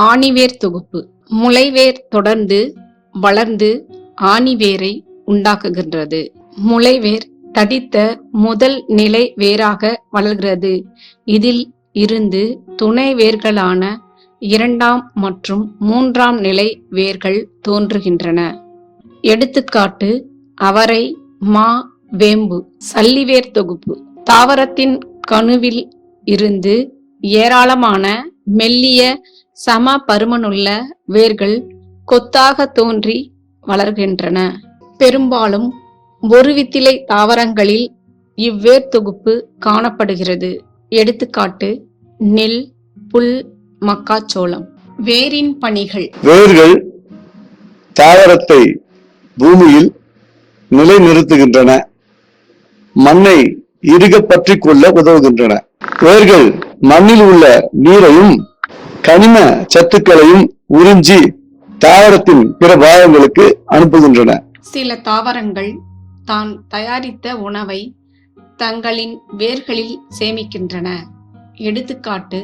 ஆணிவேர் தொகுப்பு. முளைவேர் தொடர்ந்து வளர்ந்து ஆணிவேரை உண்டாக்குகின்றது. முளைவேர் தடித்த முதல் நிலை வேராக வளர்கிறது. இதில் இருந்து துணை வேர்களான இரண்டாம் மற்றும் மூன்றாம் நிலை வேர்கள் தோன்றுகின்றன. எடுத்துக்காட்டு அவரை மா வேம்பு சல்லிவேர் தொகுப்பு. தாவரத்தின் கணுவில் இருந்து ஏராளமான மெல்லிய சம பருமனுள்ள வேர்கள் கொத்தாக தோன்றி வளர்கின்றன. பெரும்பாலும் ஒரு வித்திலை தாவரங்களில் இவ்வேர் தொகுப்பு காணப்படுகிறது. எடுத்துக்காட்டு நெல் புல் மக்காச்சோளம். வேரின் பணிகள். வேர்கள் தாவரத்தை பூமியில் நிலைநிறுத்துகின்றன. மண்ணை இறுக பற்றிக் கொள்ள உதவுகின்றன. வேர்கள் மண்ணில் உள்ள நீரையும் கனிம சத்துக்களையும் உறிஞ்சி தாவரத்தின் பிற பாகங்களுக்கு அனுப்புகின்றன. சில தாவரங்கள் தான் தயாரித்த உணவை தங்களின் வேர்களில் சேமிக்கின்றன. எடுத்துக்காட்டு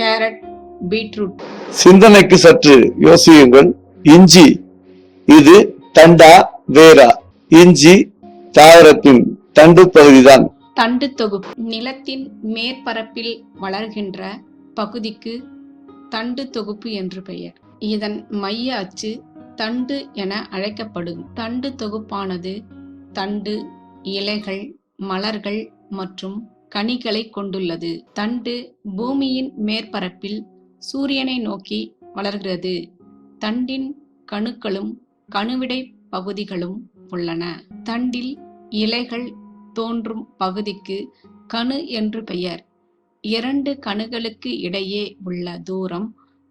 கேரட் பீட்ரூட். சிந்தனைக்கு சற்று யோசியுங்கள். இஞ்சி இது தண்டா வேரா. இஞ்சி தாவரத்தின் தண்டு பகுதிதான். தண்டு தொகுப்பு. நிலத்தின் மேற்பரப்பில் வளர்கின்ற பகுதிக்கு தண்டு தொகுப்பு என்று பெயர். இதன் மைய அச்சு தண்டு என அழைக்கப்படும். தண்டு தொகுப்பானது தண்டு இலைகள் மலர்கள் மற்றும் கனிகளை கொண்டுள்ளது. தண்டு பூமியின் மேற்பரப்பில் சூரியனை நோக்கி வளர்கிறது. தண்டின் கணுக்களும் கணுவிடை பகுதிகளும் உள்ளன. தண்டில் இலைகள் தோன்றும் பகுதிக்கு கணு என்று பெயர். இரண்டு கணுகளுக்கு இடையே உள்ள தூரம்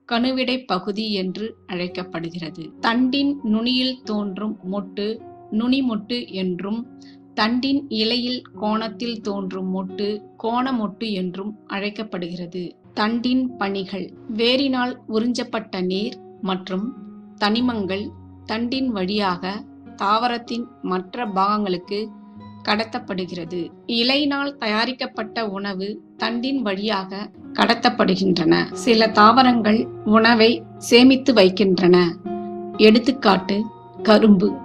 கணுவிடை பகுதி என்று அழைக்கப்படுகிறது. தண்டின் நுனியில் தோன்றும் மொட்டு நுனிமொட்டு என்றும் தண்டின் இலையில் கோணத்தில் தோன்றும் மொட்டு கோணமொட்டு என்றும் அழைக்கப்படுகிறது. தண்டின் பணிகள் வேரினால் உறிஞ்சப்பட்ட நீர் மற்றும் தனிமங்கள் தண்டின் வழியாக தாவரத்தின் மற்ற பாகங்களுக்கு கடத்தப்படுகிறது. இலையினால் தயாரிக்கப்பட்ட உணவு தண்டின் வழியாக கடத்தப்படுகின்றன. சில தாவரங்கள் உணவை சேமித்து வைக்கின்றன. எடுத்துக்காட்டு கரும்பு.